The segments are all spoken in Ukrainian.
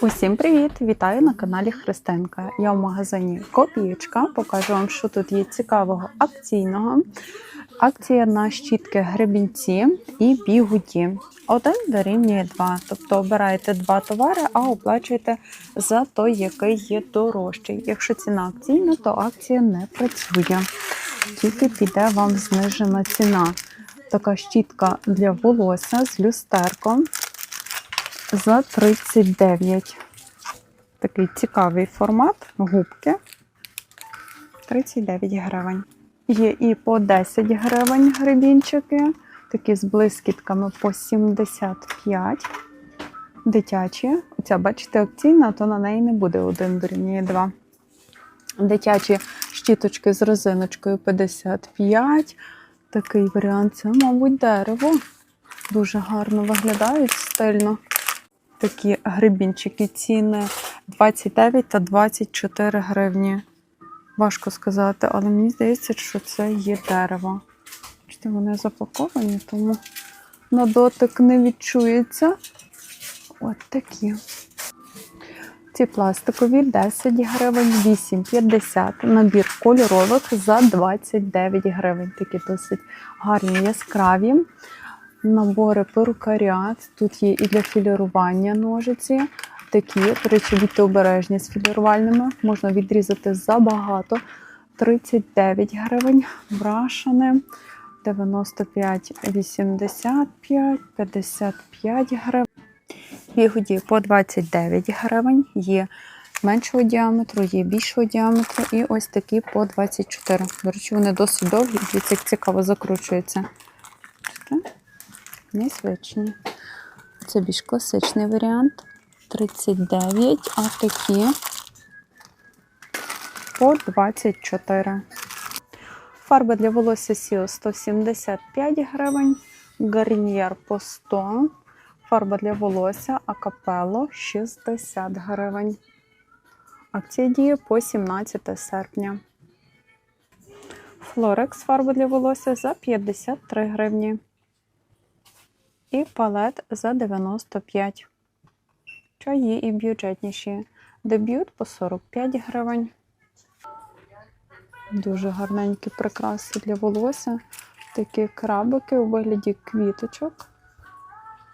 Усім привіт! Вітаю на каналі Христинка. Я в магазині Копієчка. Покажу вам, що тут є цікавого акційного. Акція на щітки гребінці і бігуді. Один дорівнює два. Тобто обираєте два товари, а оплачуєте за той, який є дорожчий. Якщо ціна акційна, то акція не працює. Тільки піде вам знижена ціна. Така щітка для волосся з люстерком за 39. Такий цікавий формат, губки 39 гривень. Є і по 10 гривень гребінчики, такі з блискітками по 75. Дитячі. Оця, бачите, акційна, то на неї не буде один дорівнює 2. Дитячі щіточки з резиночкою 55. Такий варіант це, мабуть, дерево. Дуже гарно виглядають стильно. Такі грибінчики ціни 29 та 24 гривні. Важко сказати, але мені здається, що це є дерево. Бачите, вони запаковані, тому на дотик не відчується. От такі. Ці пластикові 10 гривень, 8,50. Набір кольорових за 29 гривень. Такі досить гарні, яскраві. Набори перукаря. Тут є і для філірування ножиці. Такі, до речі, будьте обережні з філірувальними. Можна відрізати забагато. 39 гривень. Брашани 95,85, 55 гривень. Бігуді по 29 гривень. Є меншого діаметру, є більшого діаметру. І ось такі по 24. До речі, вони досить довгі, і це цікаво закручується. Незвичні. Це більш класичний варіант. 39, а такі по 24. Фарба для волосся Сіо 175 гривень, гарнір по 100, фарба для волосся Акапело 60 гривень. Акція діє по 17 серпня. Флорекс фарба для волосся за 53 гривні. І палет за 95. Чаї і бюджетніші. Дебют по 45 гривень. Дуже гарненькі прикраси для волосся. Такі крабики у вигляді квіточок.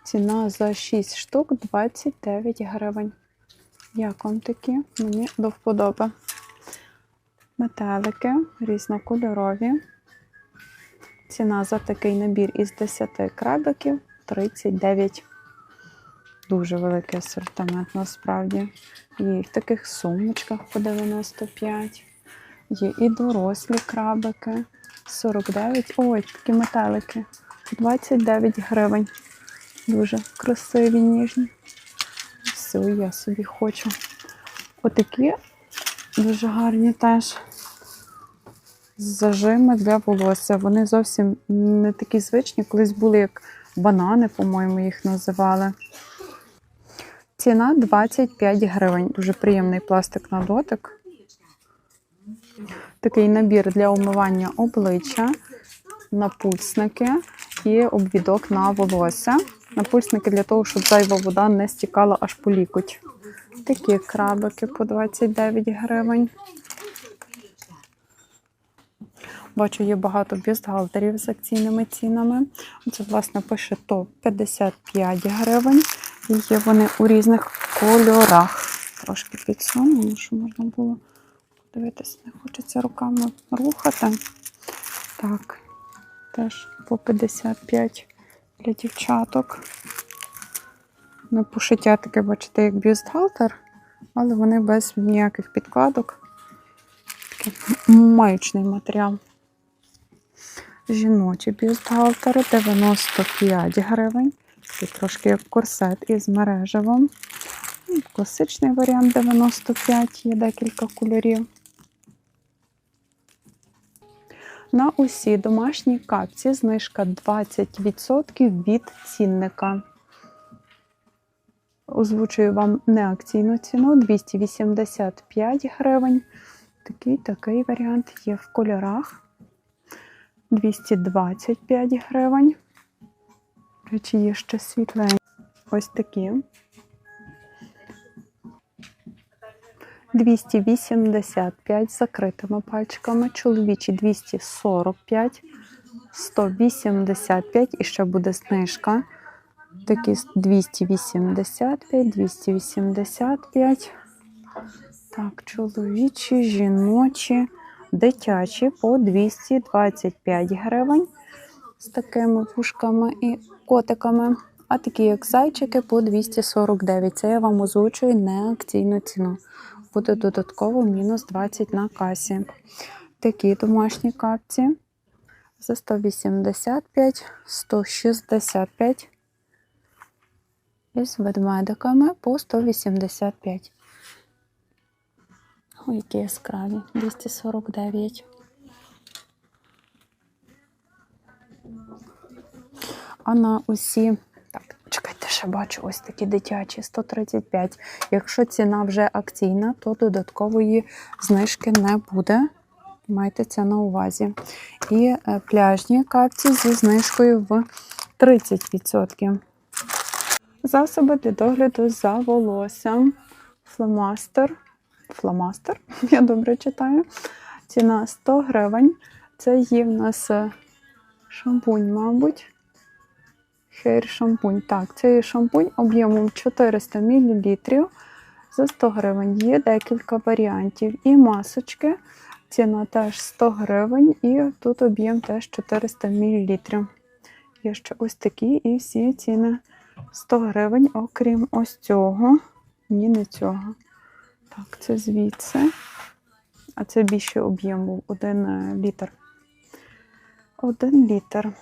Ціна за 6 штук 29 гривень. Як вам такі? Мені до вподоби. Метелики різнокольорові. Ціна за такий набір із 10 крабиків 39. Дуже великий асортимент насправді. Є і в таких сумочках по 95. Є і дорослі крабики 49. Ой, такі метелики. 29 гривень. Дуже красиві, ніжні. Все, я собі хочу. Отакі дуже гарні теж зажими для волосся. Вони зовсім не такі звичні, колись були як банани, по-моєму, їх називали. Ціна 25 гривень. Дуже приємний пластик на дотик. Такий набір для умивання обличчя, напульсники і обвідок на волосся. Напульсники для того, щоб зайва вода не стікала аж по лікоть. Такі крабики по 29 гривень. Бачу, є багато бюстгальтерів з акційними цінами. Це, власне, пише топ 55 гривень. І є вони у різних кольорах. Трошки підсуну, щоб можна було подивитися, не хочеться руками рухати. Так, теж по 55 для дівчаток. Не пошиття таке, бачите, як бюстгальтер, але вони без ніяких підкладок. Такий маючний матеріал. Жіночі бюстгальтери 95 гривень. Це трошки як корсет із мережевим. Класичний варіант 95, є декілька кольорів. На усі домашні капці знижка 20% від цінника. Озвучую вам неакційну ціну 285 гривень. Такий такий варіант є в кольорах. 225 гривень. Речі, є ще світленькі. Ось такі. 285 з закритими пальчиками, чоловічі 245, 185 і ще буде знижка. Такі 285, 285. Так, чоловічі, жіночі, дитячі по 225 гривень з такими пушками і котиками. А такі, як зайчики, по 249. Це я вам озвучую не акційну ціну. Буде додатково мінус 20 на касі. Такі домашні капці за 185, 165 із ведмедиками по 185. Ой, які яскраві. 249. А на усі. Так, чекайте, ще бачу ось такі дитячі 135. Якщо ціна вже акційна, то додаткової знижки не буде. Майте це на увазі. І е, пляжні капці зі знижкою в 30%. Засоби для догляду за волоссям. Фломастер. Фломастер, я добре читаю. Ціна 100 гривень. Це є в нас е, шампунь, мабуть. Хейр шампунь. Так, це шампунь об'ємом 400 мл за 100 гривень. Є декілька варіантів. І масочки. Ціна теж 100 гривень, і тут об'єм теж 400 мл. Є ще ось такі, і всі ціни 100 гривень, окрім ось цього. Ні, не цього. Так, це звідси. А це більше об'єм був 1 літр. 1 літр.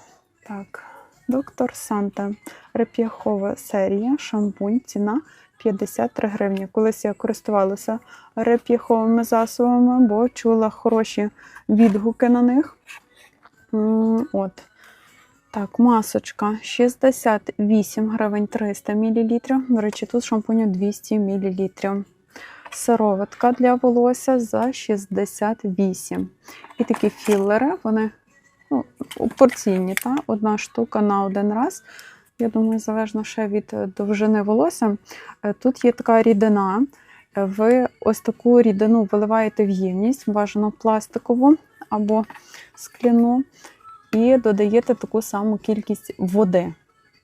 Так, доктор Санта. Реп'яхова серія, шампунь, ціна 53 гривні. Колись я користувалася реп'яховими засобами, бо чула хороші відгуки на них. От. Так, масочка 68 гривень 300 мл. До речі, тут шампуню 200 мл. Сироватка для волосся за 68. І такі філери, вони ну, порційні, та? одна штука на один раз. Я думаю, залежно ще від довжини волосся. Е, Тут є така рідина. Е, Ви ось таку рідину виливаєте в ємність, бажано пластикову або скляну, і додаєте таку саму кількість води.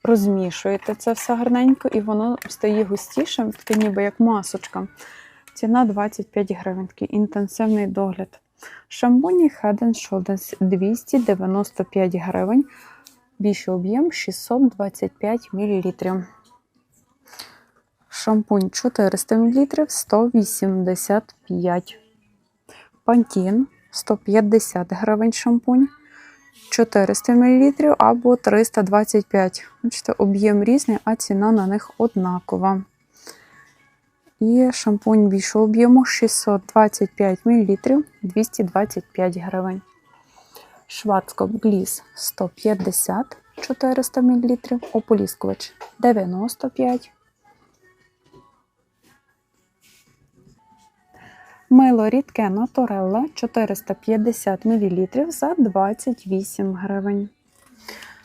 Розмішуєте це все гарненько, і воно стає густішим, таке ніби як масочка. Ціна 25 гривень, інтенсивний догляд. Шампуні Head Shoulders 295 гривень. Більший об'єм 625 мл. Шампунь 400 мл 185. Пантін 150 гривень шампунь. 400 мл або 325. Бачите, об'єм різний, а ціна на них однакова. І шампунь більшого об'єму 625 мл 225 гривень. Шварцкоп Гліс 150 400 мл, ополіскувач 95. Мило рідке Наторелла 450 мл за 28 гривень.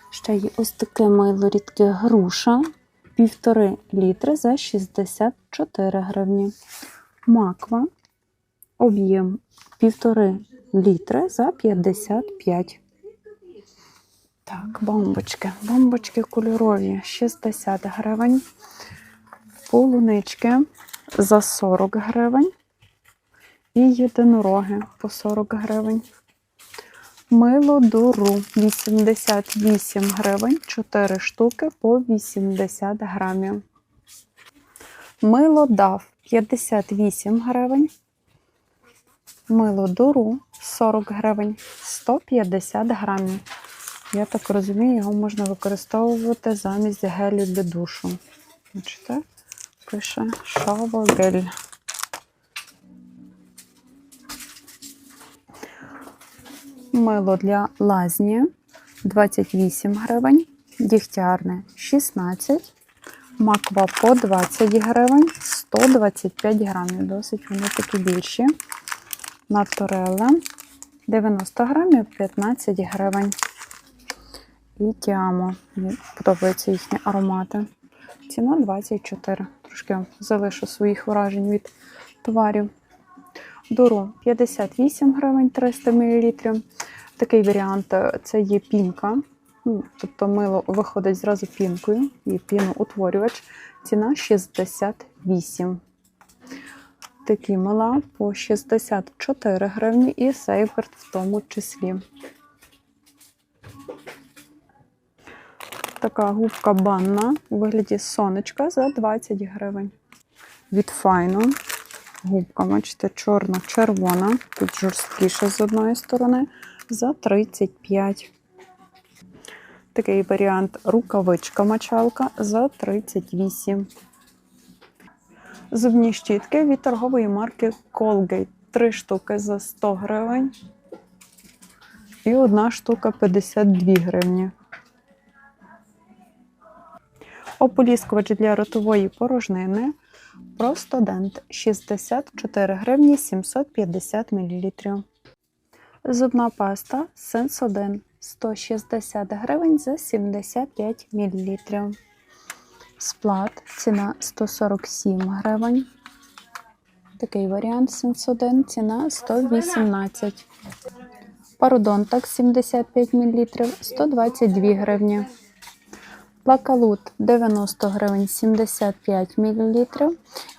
Ще є ось таке мило рідке груша 1,5 літри за 64 гривні. Маква об'єм 1,5 літри за 55. Так, бомбочки. Бомбочки кольорові 60 гривень. Полунички за 40 гривень. І єдинороги по 40 гривень. Мило дуру 88 гривень, 4 штуки по 80 грамів. Мило дав 58 гривень. Мило дуру 40 гривень, 150 грамів. Я так розумію, його можна використовувати замість гелю для душу. Бачите? Пише шавогель. Мило для лазні 28 гривень, дігтярне 16, маква по 20 гривень, 125 грамів. Досить вони такі більші. Наторелла 90 грамів 15 гривень. І тіамо. Мені подобаються їхні аромати. Ціна 24. Трошки залишу своїх вражень від товарів. Дуру 58 гривень 300 мл. Такий варіант е, це є пінка. Ну, Тобто мило виходить зразу пінкою, і піноутворювач. Ціна 68. Такі мила по 64 гривні і сейферт в тому числі. Така губка банна у вигляді сонечка за 20 гривень. Від файно. Губка, бачите, чорно-червона. Тут жорсткіше з одної сторони за 35. Такий варіант рукавичка мочалка за 38. Зубні щітки від торгової марки Colgate. Три штуки за 100 гривень. І одна штука 52 гривні. Ополіскувач для ротової порожнини. Простодент 64 гривні 750 мл. Зубна паста Сенсоден 160 гривень за 75 мл. Сплат ціна 147 гривень. Такий варіант Сенсоден ціна 118. Пародонтак 75 мл 122 гривні. Лакалут 90 гривень 75 мл.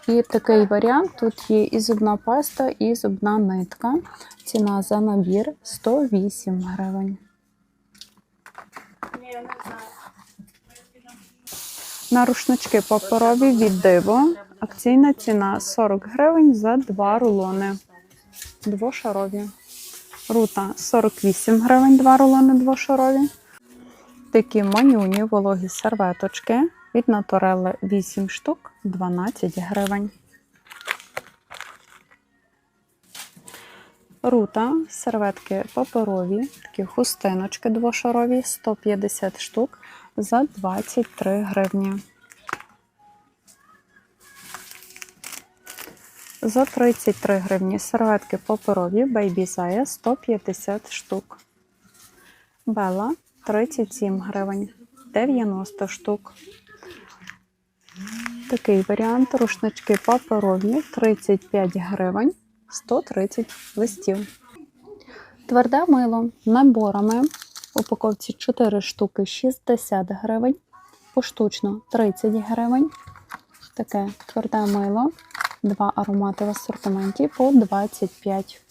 І такий варіант тут є і зубна паста, і зубна нитка. Ціна за набір 108 гривень. На рушнички паперові від диво. Акційна ціна 40 гривень за 2 рулони. Двошарові. Рута 48 гривень, 2 рулони двошарові. Такі манюні вологі серветочки від Наторелли 8 штук 12 гривень. Рута, серветки паперові, такі хустиночки двошарові 150 штук за 23 гривні. За 33 гривні серветки паперові Baby Zaya 150 штук. Бела 37 гривень, 90 штук. Такий варіант рушнички паперові 35 гривень, 130 листів. Тверде мило наборами. В упаковці 4 штуки 60 гривень, поштучно 30 гривень. Таке тверде мило. Два аромати в асортименті по 25.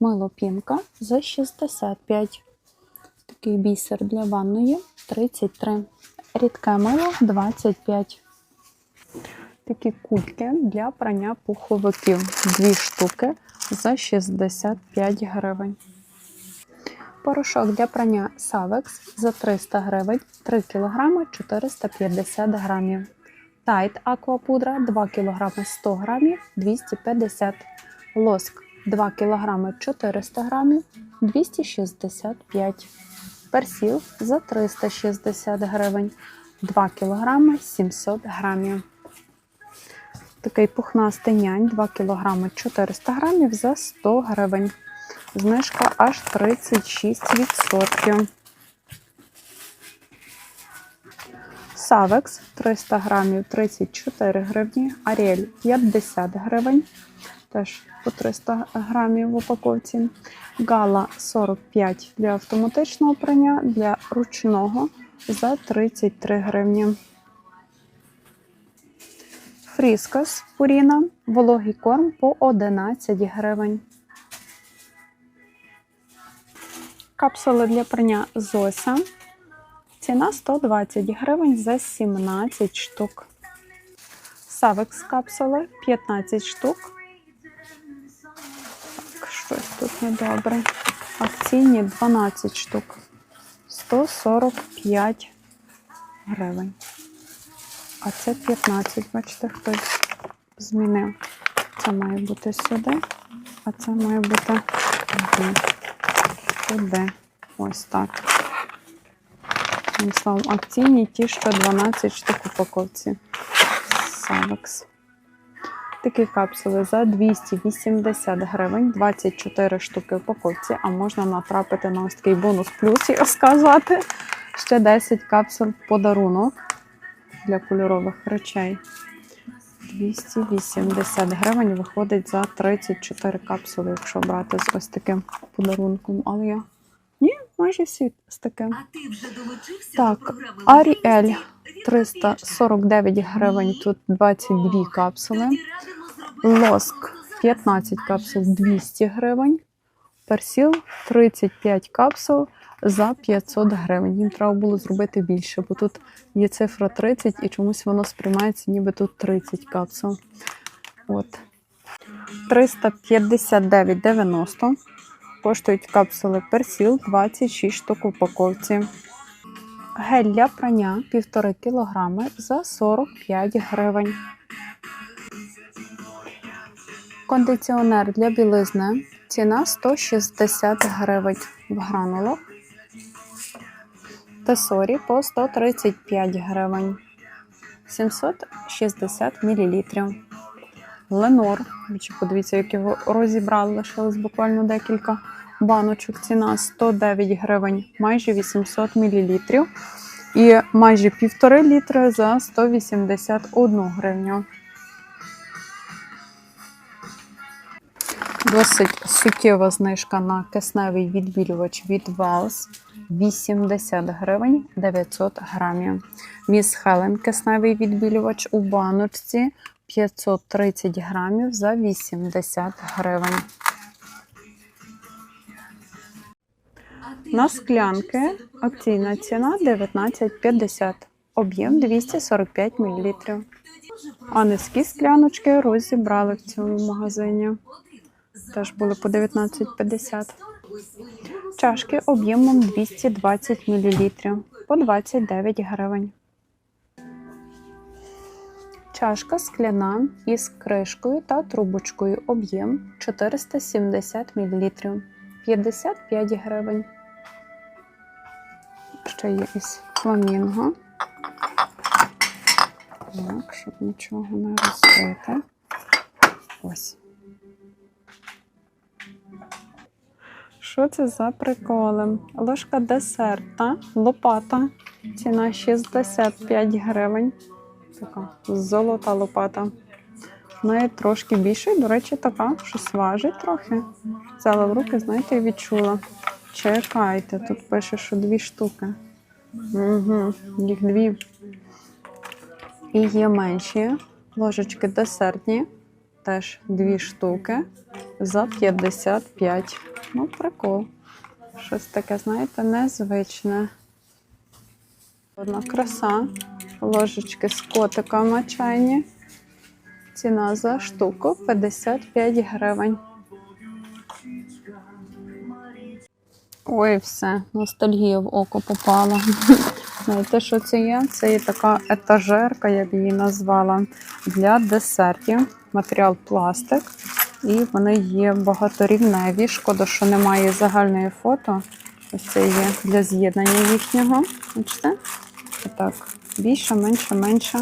Мило пінка за 65. Такий бісер для ванної 33. Рідке мило 25. Такі кульки для прання пуховиків. Дві штуки за 65 гривень. Порошок для прання Savex за 300 гривень 3 кг 450 грамів. Тайт аквапудра 2 кг 100 грамів 250 Лоск 2 кг 400 грамів 265 Персіл за 360 гривень 2 кг 700 грамів. Такий пухнастий нянь 2 кг 400 грамів за 100 гривень. Знижка аж 36%. Савекс 300 грамів 34 гривні, Аріель 50 гривень, теж по 300 грамів в упаковці. Гала 45 для автоматичного прання, для ручного за 33 гривні. Фріскас Пуріна, вологий корм по 11 гривень. Капсули для прання Зося. Ціна 120 гривень за 17 штук. Савекс капсули 15 штук. Так, щось тут недобре. Акційні 12 штук. 145 гривень. А це 15, бачите, хтось змінив. Це має бути сюди, а це має бути. Туди. Ось так. Тим акційні ті, що 12 штук упаковці. Савекс. Такі капсули за 280 гривень, 24 штуки упаковці, а можна натрапити на ось такий бонус плюс і розказати. Ще 10 капсул в подарунок для кольорових речей. 280 гривень виходить за 34 капсули, якщо брати з ось таким подарунком. Але я. Ні, майже всі з таким. Так, Аріель «Лотерея»? 349 гривень, тут 22 капсули. Лоск 15 капсул 200 гривень. Персіл 35 капсул за 500 гривень. Їм треба було зробити більше, бо тут є цифра 30 і чомусь воно сприймається, ніби тут 30 капсул. От. 359,90 коштують капсули персіл 26 штук упаковці. Гель для прання 1,5 кг за 45 гривень. Кондиціонер для білизни. Ціна 160 гривень в гранулах. Тесорі по 135 гривень. 760 мл. Ленор. Подивіться, як його розібрали, лишилось буквально декілька баночок. Ціна 109 гривень, майже 800 мл. І майже півтори літри за 181 гривню. Досить суттєва знижка на кисневий відбілювач від Vals 80 гривень 900 грамів. Міс Хелен кисневий відбілювач у баночці 530 грамів за 80 гривень. На склянки акційна ціна 19,50, об'єм 245 мл. А низькі скляночки розібрали в цьому магазині. Теж були по 19,50. Ось свої бонуси Чашки об'ємом 220 мл по 29 гривень. Чашка скляна із кришкою та трубочкою об'єм 470 мл 55 гривень. Ще є із фламінго. Так, щоб нічого не розбити. Ось. Що це за приколи? Ложка десерта, лопата. Ціна 65 гривень. Така золота лопата. В неї трошки більше, до речі, така, щось важить трохи. Взяла в руки, знаєте, і відчула. Чекайте, тут пише, що дві штуки. Угу, їх дві. І є менші ложечки десертні, теж дві штуки за 55. Ну, прикол. Щось таке, знаєте, незвичне. Одна краса. Ложечки з котиками чайні. Ціна за штуку 55 гривень. Ой, все, ностальгія в око попала. Знаєте, що це є? Це є така етажерка, я б її назвала, для десертів. Матеріал пластик. І вони є багаторівневі. Шкода, що немає загальної фото. Ось це є для з'єднання їхнього. Бачите? Отак. Більше, менше, менше.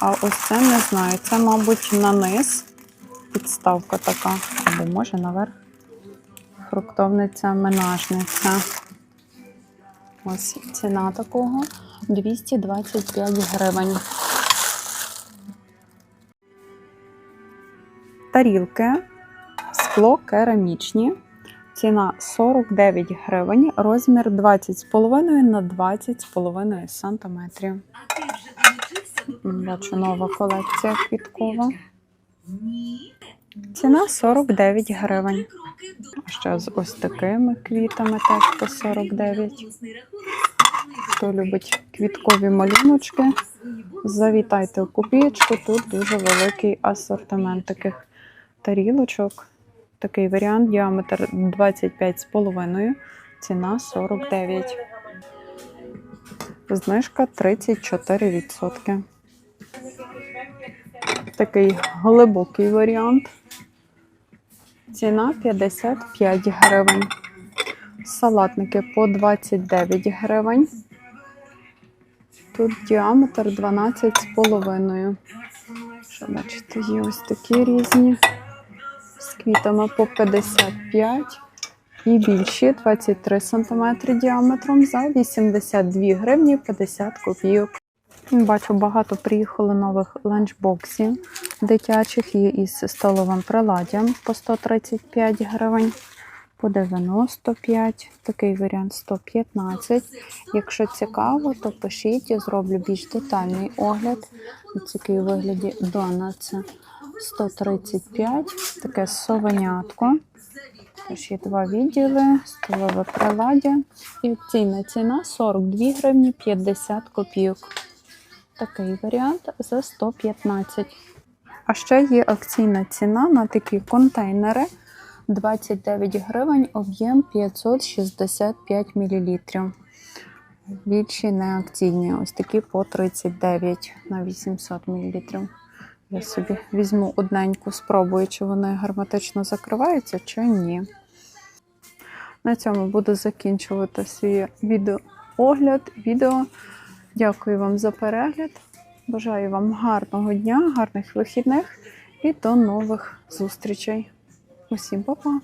А ось це не знаю. Це, мабуть, на низ. Підставка така. Або може наверх. Фруктовниця, менажниця. Ось ціна такого 225 гривень. Тарілки, скло керамічні. Ціна 49 гривень, розмір 20,5 на 20,5 сантиметрів. А ти вже долучився до Бачу нова колекція квіткова. Ціна 49 гривень. Ще з ось такими квітами теж по 49. Хто любить квіткові малюночки, завітайте в копієчку. Тут дуже великий асортимент таких тарілочок. Такий варіант, діаметр 25,5, ціна 49. Знижка 34%. Такий глибокий варіант. Ціна 55 гривень. Салатники по 29 гривень. Тут діаметр 12,5. Що бачите, є ось такі різні. З квітами по 55 і більші 23 см діаметром за 82 гривні 50 копійок. Бачу, багато приїхало нових ланчбоксів дитячих є із столовим приладдям по 135 гривень, по 95, такий варіант 115. Якщо цікаво, то пишіть, я зроблю більш детальний огляд. Ось такий вигляді донатса 135, таке совенятко. Тож є два відділи, столове приладдя. І акційна ціна 42 гривні 50 копійок. Такий варіант за 115. А ще є акційна ціна на такі контейнери 29 гривень, об'єм 565 мл. Більші не акційні, ось такі по 39 на 800 мл. Я собі візьму одненьку, спробую, чи вони герметично закриваються, чи ні. На цьому буду закінчувати свій відеоогляд. Відео. Дякую вам за перегляд. Бажаю вам гарного дня, гарних вихідних і до нових зустрічей. Усім па-па!